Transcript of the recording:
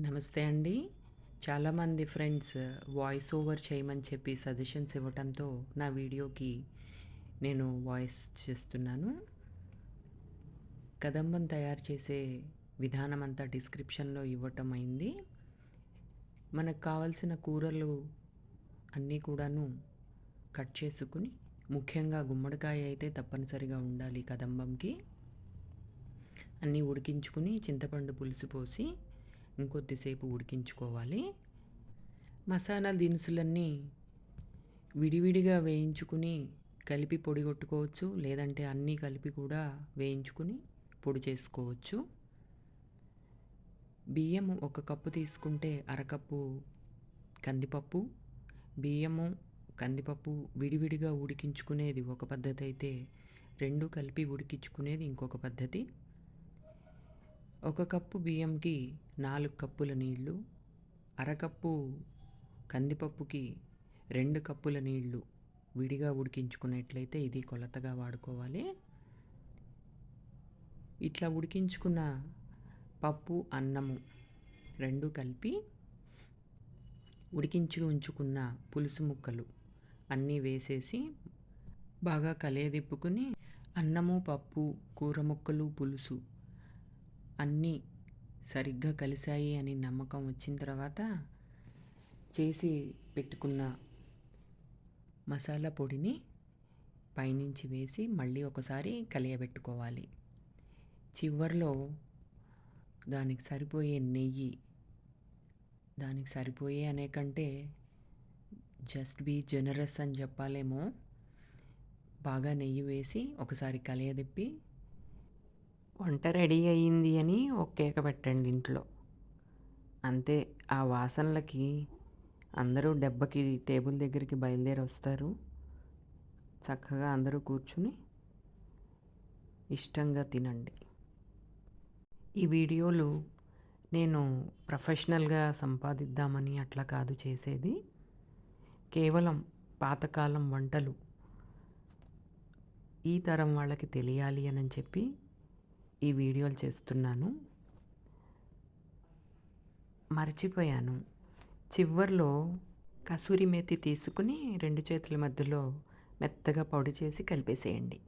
నమస్తే అండి. చాలామంది ఫ్రెండ్స్ వాయిస్ ఓవర్ చేయమని చెప్పి సజెషన్స్ ఇవ్వటంతో నా వీడియోకి నేను వాయిస్ చేస్తున్నాను. కదంబం తయారు చేసే విధానం అంతా డిస్క్రిప్షన్లో ఇవ్వటం అయింది. మనకు కావలసిన కూరలు అన్నీ కూడాను కట్ చేసుకుని ముఖ్యంగా గుమ్మడికాయ అయితే తప్పనిసరిగా ఉండాలి కదంబంకి. అన్నీ ఉడికించుకుని చింతపండు పులుసు పోసి ఇంకొద్దిసేపు ఉడికించుకోవాలి. మసాలా దినుసులన్నీ విడివిడిగా వేయించుకుని కలిపి పొడి కొట్టుకోవచ్చు. లేదంటే అన్నీ కలిపి కూడా వేయించుకుని పొడి చేసుకోవచ్చు. బియ్యము ఒక కప్పు తీసుకుంటే అరకప్పు కందిపప్పు. బియ్యము కందిపప్పు విడివిడిగా ఉడికించుకునేది ఒక పద్ధతి అయితే రెండు కలిపి ఉడికించుకునేది ఇంకొక పద్ధతి. ఒక కప్పు బియ్యంకి నాలుగు కప్పుల నీళ్ళు అరకప్పు కందిపప్పుకి రెండు కప్పుల నీళ్ళు విడిగా ఉడికించుకున్నట్లయితే ఇది కొలతగా వాడుకోవాలి. ఇట్లా ఉడికించుకున్న పప్పు అన్నము రెండు కలిపి ఉడికించి ఉంచుకున్న పులుసు ముక్కలు అన్నీ వేసేసి బాగా కలయదిప్పుకుని అన్నము పప్పు కూర ముక్కలు పులుసు అన్నీ సరిగ్గా కలిశాయి అని నమ్మకం వచ్చిన తర్వాత చేసి పెట్టుకున్న మసాలా పొడిని పైనుంచి వేసి మళ్ళీ ఒకసారి కలియబెట్టుకోవాలి. చివరిలో దానికి సరిపోయే నెయ్యి దానికి సరిపోయే అనే కంటే జస్ట్ బీ జనరస్ అని చెప్పాలేమో. బాగా నెయ్యి వేసి ఒకసారి కలియదిప్పి వంట రెడీ అయ్యింది అని ఒక కేక పెట్టండి ఇంట్లో. అంతే ఆ వాసనలకి అందరూ దెబ్బకి టేబుల్ దగ్గరికి బయలుదేరి వస్తారు. చక్కగా అందరూ కూర్చుని ఇష్టంగా తినండి. ఈ వీడియోలు నేను ప్రొఫెషనల్గా సంపాదిద్దామని అట్లా కాదు చేసేది. కేవలం పాతకాలం వంటలు ఈ తరం వాళ్ళకి తెలియాలి అని చెప్పి ఈ వీడియోలు చేస్తున్నాను. మర్చిపోయాను. చివర్లో కసూరి మేతి తీసుకుని రెండు చేతుల మధ్యలో మెత్తగా పొడి చేసి కలిపేసేయండి.